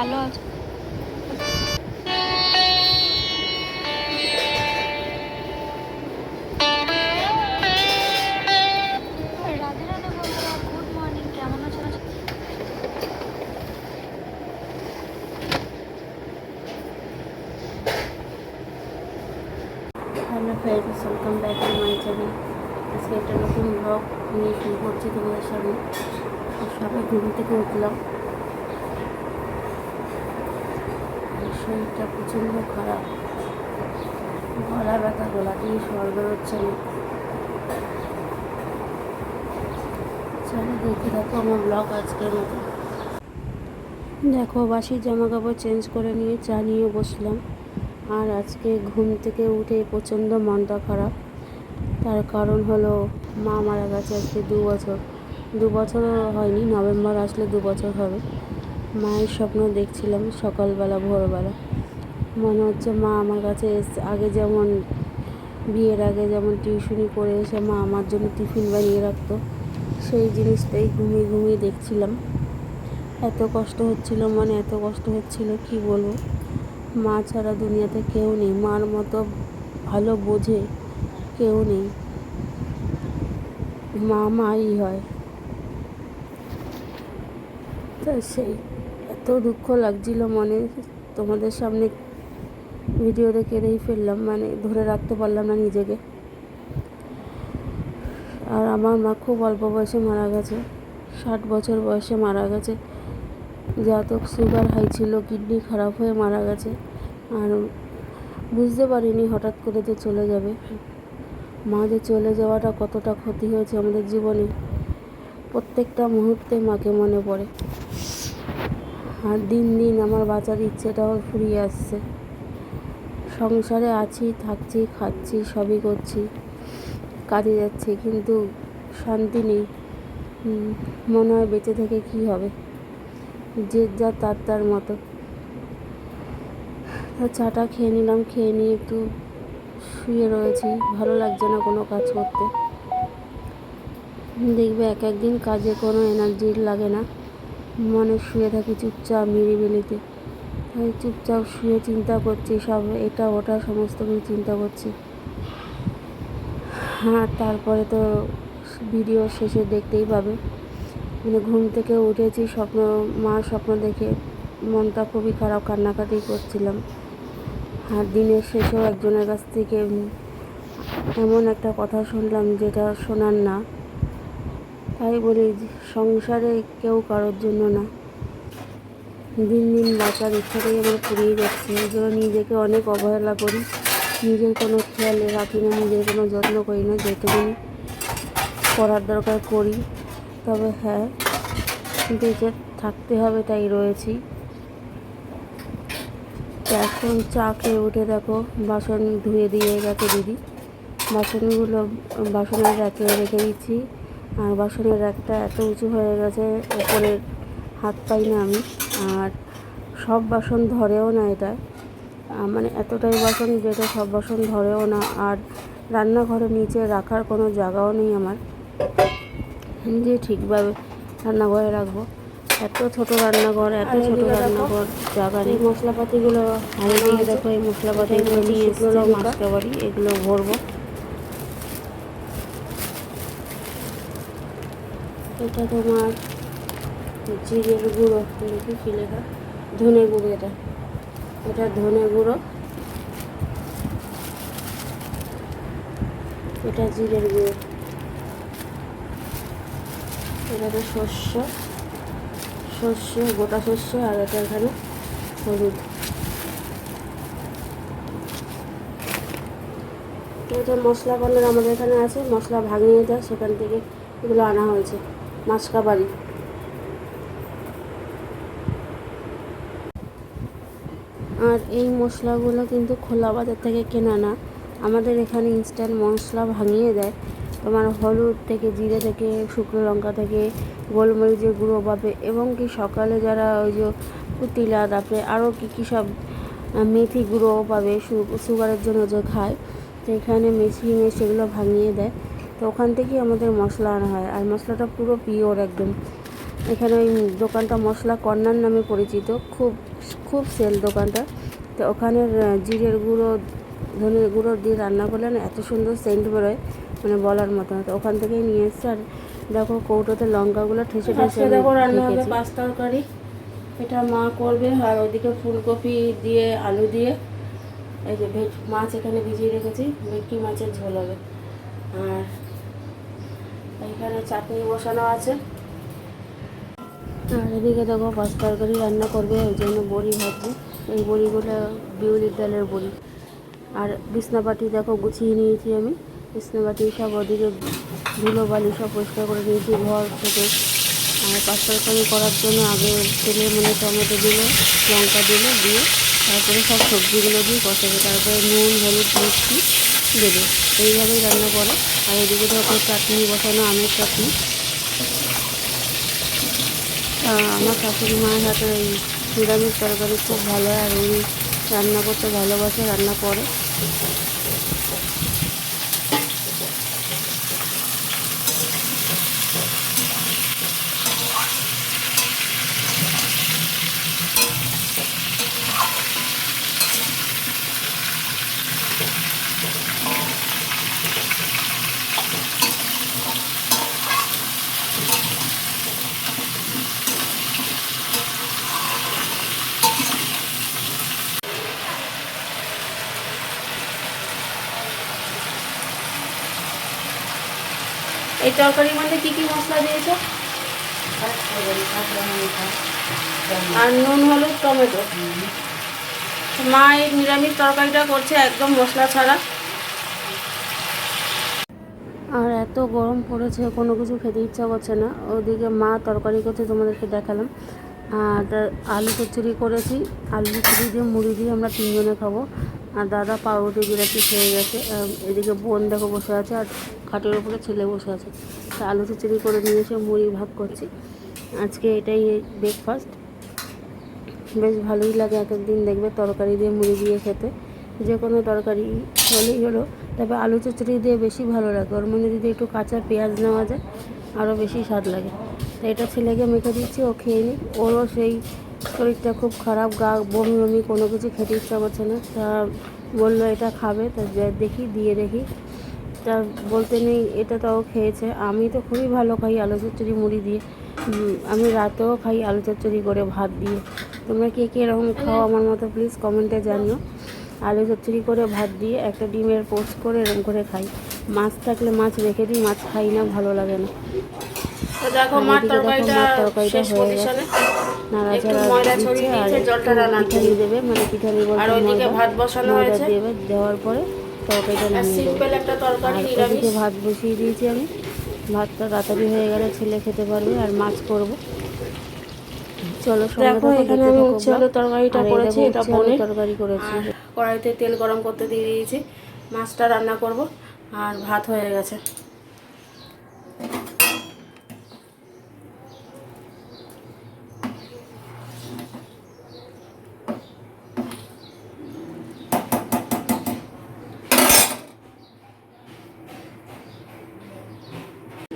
ভালো আছে। Hello friends welcome back to my channel আজকে একটা নতুন ব্লগ নিয়ে শুরু করছি তোমাদের সামনে। সবাই ঘুম থেকে উঠলাম আর শরীরটা প্রচণ্ড খারাপ। গলা ব্যথা, গলা দিয়ে স্বর বেরোচ্ছে না। চলো আমার ব্লগ আজকের মতো। দেখো বাসি জামা কাপড় চেঞ্জ করে নিয়ে চা নিয়ে বসলাম। আর আজকে ঘুম থেকে উঠে প্রচণ্ড মনটা খারাপ। তার কারণ হলো, মা মারা গেছে আজকে দু বছর। দু বছরও হয়নি, নভেম্বর আসলে দু বছর হবে। মায়ের স্বপ্ন দেখছিলাম সকালবেলা, ভোরবেলা। মনে হচ্ছে মা আমার কাছে আগে যেমন বিয়ের আগে যেমন টিউশনি করে এসে মা আমার জন্য টিফিন বানিয়ে রাখতো, সেই জিনিসটাই ঘুমিয়ে ঘুমিয়ে দেখছিলাম। এত কষ্ট হচ্ছিল মানে এত কষ্ট হচ্ছিল, কি বলব? মা ছাড়া দুনিয়াতে কেউ নেই, মার মতো ভালো বোঝে কেউ নেই। মা, মাই হয়। তো সেই। এত দুঃখ লাগছিল মনে, তোমাদের সামনে ভিডিওটা কেড়েই ফেললাম মানে ধরে রাখতে পারলাম না নিজেকে। আর আমার মা খুব অল্প বয়সে মারা গেছে, ষাট বছর বয়সে মারা গেছে। জাতক সুগার হাই ছিল, কিডনি খারাপ হয়ে মারা গেছে, আর বুঝতে পারিনি হঠাৎ করে যে চলে যাবে। মা যে চলে যাওয়াটা কতটা ক্ষতি হয়েছে আমাদের জীবনে, প্রত্যেকটা মুহূর্তে মাকে মনে পড়ে। আর দিন দিন আমার বাঁচার ইচ্ছেটাও ফুরিয়ে আসছে। সংসারে আছি, থাকছি, খাচ্ছি, সবই করছি, কাজে যাচ্ছি, কিন্তু শান্তি নেই। মনে হয় বেঁচে থেকে কী হবে? যে যা তার তার মতো। চাটা খেয়ে নিলাম, খেয়ে নিয়ে একটু শুয়ে রয়েছি। ভালো লাগছে না কোনো কাজ করতে। দেখবে এক একদিন কাজে কোনো এনার্জি লাগে না। মনে শুয়ে থাকি চুপচাপ নিরিবিলিতে। চুপচাপ শুয়ে চিন্তা করছি, সব এটা ওটা সমস্ত কিছু চিন্তা করছি। হ্যাঁ তারপরে তো ভিডিও শেষে দেখতেই পাবে। মানে ঘুম থেকে উঠেছি, স্বপ্ন, মা স্বপ্ন দেখে মনটা খুবই খারাপ, কান্নাকাটি করছিলাম। আর দিনের শেষেও একজনের কাছ থেকে এমন একটা কথা শুনলাম, যেটা শোনার না। তাই বলি, সংসারে কেউ কারোর জন্য না। দিন দিন বাঁচার ইচ্ছাটাই আমার ফুরিয়ে যাচ্ছে। এই জন্য নিজেকে অনেক অবহেলা করি। নিজের কোনো খেয়াল রাখি না, নিজের কোনো যত্ন করি না, যেটুকুনি করার দরকার করি। তবে হ্যাঁ বেঁচে থাকতে হবে তাই রয়েছি। এখন চা খেয়ে উঠে দেখো, বাসন ধুয়ে দিয়ে গেছে দিদি। বাসনগুলো, বাসনের র্যাকে রেখে দিচ্ছি। আর বাসনের র্যাকটা এত উঁচু হয়ে গেছে ওপরে হাত পাই না আমি। আর সব বাসন ধরেও না এটা। মানে এতটাই বাসন যেটা সব বাসন ধরেও না। আর রান্নাঘরের নিচে রাখার কোনো জায়গাও নেই আমার। যে ঠিকভাবে রান্নাঘরে রাখব। এত ছোট রান্নাঘর এত ছোট রান্নাঘর জায়গা নেই। মশলাপাতিগুলো দিয়ে দেখো এই মশলাপাতিগুলো নিয়ে এসেছিল মাছকা বাড়ি এগুলো ভরবো। এটা তোমার জিরের গুঁড়ো, দেখি কী লেখা? ধনে গুঁড়ো এটা। এটা ধনে গুঁড়ো। এটা জিরের গুঁড়ো। এটা তো শস্য। শস্য, গোটা শস্য আর এটা এখানে হলুদ। এটা মশলা কর্নার আমাদের এখানে আছে, মশলা ভাঙিয়ে দেয় সেখান থেকে এগুলো আনা হয়েছে। মাছকা বাড়ি। আর এই মশলাগুলো কিন্তু খোলা বাজার থেকে কেনা না। আমাদের এখানে ইনস্ট্যান্ট মশলা ভাঙিয়ে দেয়। তোমার হলুদ থেকে, জিরে থেকে, শুকনো লঙ্কা থেকে, গোলমরিচের গুঁড়ো পাবে এবং কি সকালে যারা ওই যে পুতিলা তারপরে আরও কী কী সব মেথি গুঁড়োও পাবে সুগারের জন্য যে খায়, তো এখানে মেশিনে সেগুলো ভাঙিয়ে দেয়। তো ওখান থেকেই আমাদের মশলা আনা হয়। আর মশলাটা পুরো পিওর একদম। এখানে ওই দোকানটা মশলা কর্নার নামে পরিচিত। খুব খুব সেল দোকানটা। তো ওখানের জিরের গুঁড়ো ধনের গুঁড়ো দিয়ে রান্না করলে না এত সুন্দর সেন্ট বেরোয় মানে বলার মতো না। তো ওখান থেকেই নিয়ে এসছে। আর দেখো কৌটোতে লঙ্কাগুলো ঠেসে ঠেসে দেখো রান্না হবে পাঁচ তরকারি। এটা মা করবে। আর ওদিকে ফুলকপি দিয়ে আলু দিয়ে। এই যে ভেজ মাছ এখানে ভিজিয়ে রেখেছি। ভেটকি মাছের ঝোল হবে। আর এখানে চাটনি বসানো আছে। আর এদিকে দেখো পাঁচ তরকারি রান্না করবে ওই জন্য বড়ি ভাবছি এই বড়িগুলো বিউলির ডালের বড়ি। আর বিছনাপাটি দেখো গুছিয়ে নিয়েছি আমি। বিছনাপাটি সব ওদিকে ধুলো বালি সব পরিষ্কার করে নিয়েছি ঘর থেকে। আর পাঁচ তরকারি করার জন্য আগে তেলে মানে টমেটো দিলে, লঙ্কা দিলে, দিয়ে তারপরে সব সবজিগুলো দিয়ে কষাবে। তারপরে নুন, হলুদ, মিষ্টি। দেবে। এইভাবেই রান্না করে। আর এদিকে যখন চাটনি বসানো, আমের চাটনি। আমার শাশুড়ি মায়ের হাতে এই নিরামিষ তরকারি খুব ভালো আর উনি রান্না করতে ভালোবাসে, রান্না করে। তরকারির মধ্যে কী কী মশলা দিয়েছ? আর নুন, হলুদ, টমেটো। মা এই নিরামিষ তরকারিটা করছে, একদম মশলা ছাড়া। আর এত গরম পড়েছে, কোনো কিছু খেতে ইচ্ছা করছে না। ওদিকে মা তরকারি করছে, তোমাদেরকে দেখালাম। আর আলু কচুরি করেছি। আলু কচুরি দিয়ে মুড়ি দিয়ে আমরা তিনজনে খাব। আর দাদা পাউরুটি বিরাটি খেয়ে গেছে। এদিকে বোন দেখো বসে আছে আর খাটের উপরে ছেলে বসে আছে। তা আলু খিচুড়ি করে নিয়ে এসে মুড়ি ভাগ করছি। আজকে এটাই ব্রেকফাস্ট বেশ ভালোই লাগে এক একদিন দেখবে তরকারি দিয়ে মুড়ি দিয়ে খেতে। যে কোনো তরকারি হলেই হলো। তবে আলু চচ্চড়ি দিয়ে বেশি ভালো লাগে। ওর মধ্যে যদি একটু কাঁচা পেঁয়াজ নেওয়া যায়, আরও বেশি স্বাদ লাগে। তো এটা ছেলেকে মেখে দিচ্ছি, ও খেয়ে নিই ওরও সেই শরীরটা খুব খারাপ, গা, বমি বমি, কোনো কিছু খেতে ইচ্ছা করছে না। তা বলল, এটা খাবে, তা দেখি, দিয়ে দেখি। তা বলতে নেই, এটা তাও খেয়েছে। আমি তো খুবই ভালো খাই আলু চচ্চড়ি মুড়ি দিয়ে। আমি রাতেও খাই আলু চচ্চড়ি করে ভাত দিয়ে। তোমরা কে কে এরকম খাও আমার মতো প্লিজ কমেন্টে জানিও। আলু চচ্চড়ি করে ভাত দিয়ে একটা ডিমের পোস্ট করে এরকম করে খাই। মাছ থাকলে মাছ রেখে দিই, মাছ খাই না, ভালো লাগে না। তো দেখো মার তরকারিটা তরকারিটা হয়ে গেছে। নাড়াচাড়া ময়দা ছড়িয়ে আর জলটা রান্না পিঠানি দেবে মানে পিঠানি বলতে আর ওইদিকে ভাত বসানো হয়েছে। দেবে দেওয়ার পরে তরকারিটা নামিয়ে দেবে। একটা তরকারি নিরামিষ। ভাত বসিয়ে দিয়েছি আমি। ভাতটা তাড়াতাড়ি হয়ে গেলে ছেলে খেতে পারবে আর মাছ করব। চলো দেখো এখানে আমি উচ্ছে। তরকারিটা করেছি এটা পনির। তরকারি করেছি। কড়াইতে তেল গরম করতে দিয়ে দিয়েছি। মাছটা রান্না করব আর ভাত হয়ে গেছে।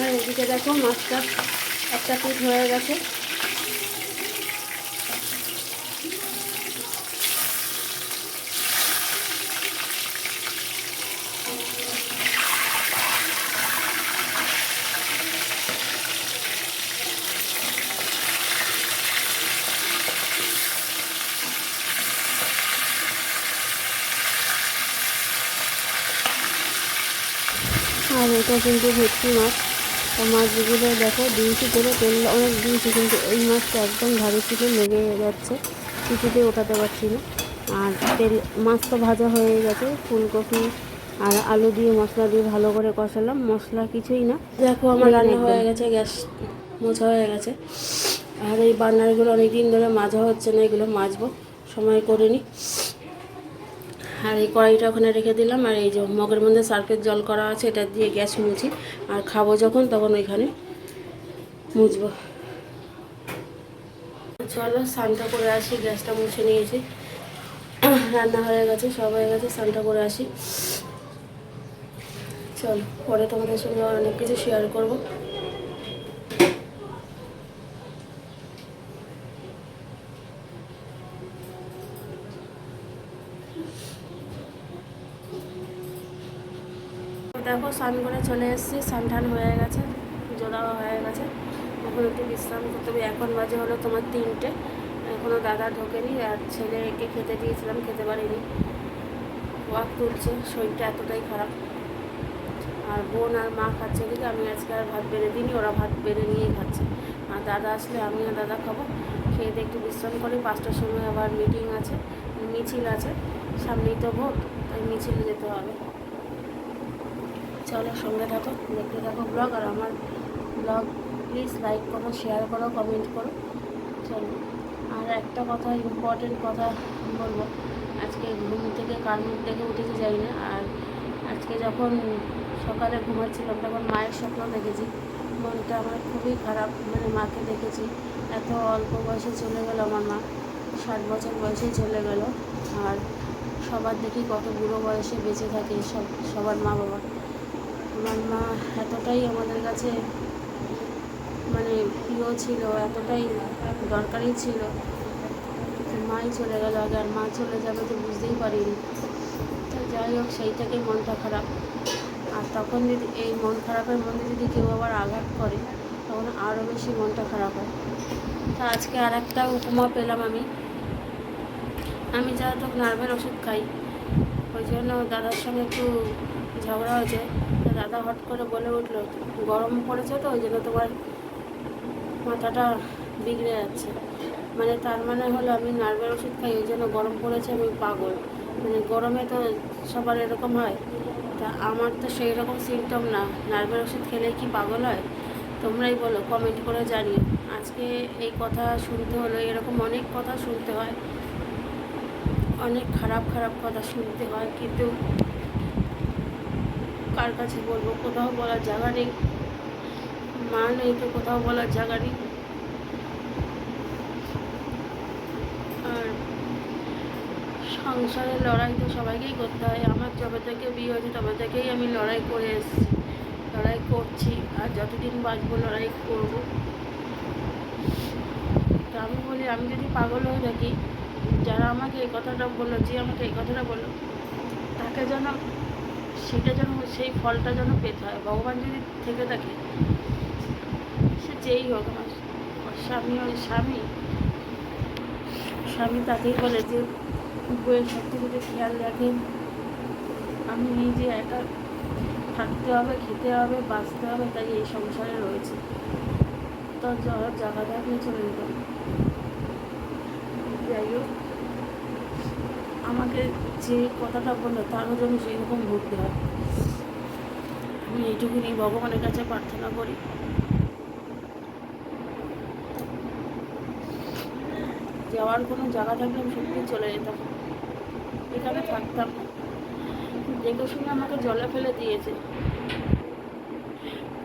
আর এদিকে দেখো মাছটা একটা পিঠ হয়ে গেছে। আর এটা কিন্তু ভেটকি মাছ। তো মাছগুলো দেখো দিয়েছি করে তেল অনেক দিয়েছি কিন্তু এই মাছটা একদম ধারে থেকে লেগে যাচ্ছে। কিছুতেই ওঠাতে পারছি না। আর তেল মাছ তো ভাজা হয়ে গেছে ফুলকপি আর আলু দিয়ে মশলা দিয়ে ভালো করে কষালাম। মশলা কিছুই না। দেখো আমার রান্না হয়ে গেছে গ্যাস মোছা হয়ে গেছে। আর এই বান্নারগুলো অনেক দিন ধরে মাজা হচ্ছে না এগুলো মাজবো। সময় করে নি। আর এই কড়াইটা ওখানে রেখে দিলাম, আর এই যে মগের মধ্যে সার্ফের জল করা আছে, এটা দিয়ে গ্যাস মুছি আর খাব যখন তখন ওইখানে মুছবো। চলো, স্নানটা করে আসি, গ্যাসটা মুছে নিয়েছি। রান্না হয়ে গেছে, সব হয়ে গেছে, স্নানটা করে আসি। চলো, পরে তোমাদের সঙ্গে অনেক কিছু শেয়ার করব দেখো স্নান করে চলে এসেছি, স্নান টান হয়ে গেছে, পুজো দেওয়া হয়ে গেছে। এখন একটু বিশ্রাম করতে হবে। এখন বাজে হলো তোমার তিনটে। এখনও দাদা ঢোকেনি আর ছেলে ছেলেকে খেতে দিয়েছিলাম, খেতে পারিনি। ওয়াক তুলছে, শরীরটা এতটাই খারাপ। আর বোন আর মা খাচ্ছে দিকে আমি আজকে আর ভাত বেড়ে দিইনি, ওরা ভাত বেড়ে নিয়েই খাচ্ছে। আর দাদা আসলে আমি আর দাদা খাব। খেয়ে দিয়ে একটু বিশ্রাম করি। পাঁচটার সময় আবার মিটিং আছে, মিছিল আছে। সামনেই তো ভোট, তাই মিছিলে যেতে হবে। চলো, সঙ্গে থাকো, দেখতে থাকো ব্লগ আর আমার ব্লগ প্লিজ লাইক করো শেয়ার করো কমেন্ট করো। চলো, আর একটা কথা ইম্পর্টেন্ট কথা বলব, আজকে ঘুম থেকে, কার মুখ থেকে উঠেছি যাই না, আর আজকে যখন সকালে ঘুমাচ্ছিলাম, তখন মায়ের স্বপ্ন দেখেছি। মনটা আমার খুবই খারাপ মানে মাকে দেখেছি, এত অল্প বয়সে চলে গেল আমার মা, ষাট বছর বয়সেই চলে গেল, আর সবার দেখি কত বুড়ো বয়সে বেঁচে থাকে সব, সবার মা বাবা আমার মা এতটাই আমাদের কাছে মানে প্রিয় ছিল, এতটাই দরকারি ছিল মাই চলে গেল আগে আর মা চলে যাবে তো বুঝতেই পারিনি। তো যাই হোক, সেই থেকে মনটা খারাপ। আর তখন যদি এই মন খারাপের মধ্যে যদি কেউ আবার আঘাত করে, তখন আরও বেশি মনটা খারাপ হয়। তা আজকে আর একটা উপমা পেলাম আমি। আমি যা তো নার্ভের ওষুধ খাই, ওই জন্য দাদার সঙ্গে একটু ঝগড়া হয়েছে। দাদা হট করে বলে উঠল, গরম পড়েছে তো, ওই জন্য তোমার মাথাটা বিগড়ে যাচ্ছে। মানে তার মানে হলো আমি নার্ভের ওষুধ খাই, ওই জন্য গরম পড়েছে, আমি পাগল। মানে গরমে তো সবার এরকম হয়। তা আমার তো সেই রকম সিমটম না। নার্ভের ওষুধ খেলে কি পাগল হয়? তোমরাই বলো কমেন্ট করে জানিও। আজকে এই কথা শুনতে হলো, এরকম অনেক কথা শুনতে হয়। অনেক খারাপ খারাপ কথা শুনতে হয়, কিন্তু কার কাছে বলব? কোথাও বলার জায়গা নেই। মা নেই তো কোথাও বলার জায়গা নেই। আর সংসারের লড়াই তো সবাইকেই করতে হয়। আমার যবে থেকে বিয়ে হয়েছে তবে থেকেই আমি লড়াই করে এসেছি। লড়াই করছি আর যতদিন বাঁচবো লড়াই করব। তা আমি বলি, আমি যদি পাগল হয়ে থাকি, যারা আমাকে এই কথাটা বলল, যে আমাকে এই কথাটা বলল, তাকে যেন সেটা যেন সেই ফলটা যেন পেতে হয়। ভগবান যদি থেকে থাকে, সে যেই হোক আমার স্বামী ওই স্বামী স্বামী তাকেই বলে যে বইয়ের সব থেকে খেয়াল রাখে, আমি নিজে একা থাকতে হবে, খেতে হবে, বাঁচতে হবে, তাই এই সংসারে রয়েছে। তো জায়গা থাকলে চলে যেতাম। যাই হোক। আমাকে যে কথাটা বলল, তারও যেন সেইরকম ভুগতে হয়। আমি এইটুকুনি ভগবানের কাছে প্রার্থনা করি। যাওয়ার কোনো জায়গা থাকলে আমি সত্যি চলে যেতাম। এখানে থাকতাম। দেখে শুনে আমাকে জলে ফেলে দিয়েছে।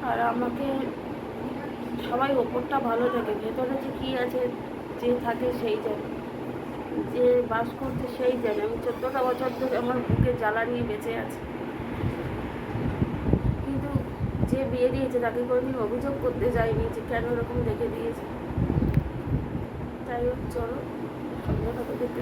আর আমাকে সবাই ওপরটা ভালো থাকে ভেতরে যে কী আছে, যে থাকে সেই জানে যে বাস করতে সেই জানে আমি চোদ্দটা বছর ধরে আমার বুকে জ্বালা নিয়ে বেঁচে আছি। কিন্তু যে বিয়ে দিয়েছে তাকে কোনোদিন অভিযোগ করতে যায়নি যে কেন ওরকম দেখে দিয়েছে। তাই হোক, চলো তো দেখতে।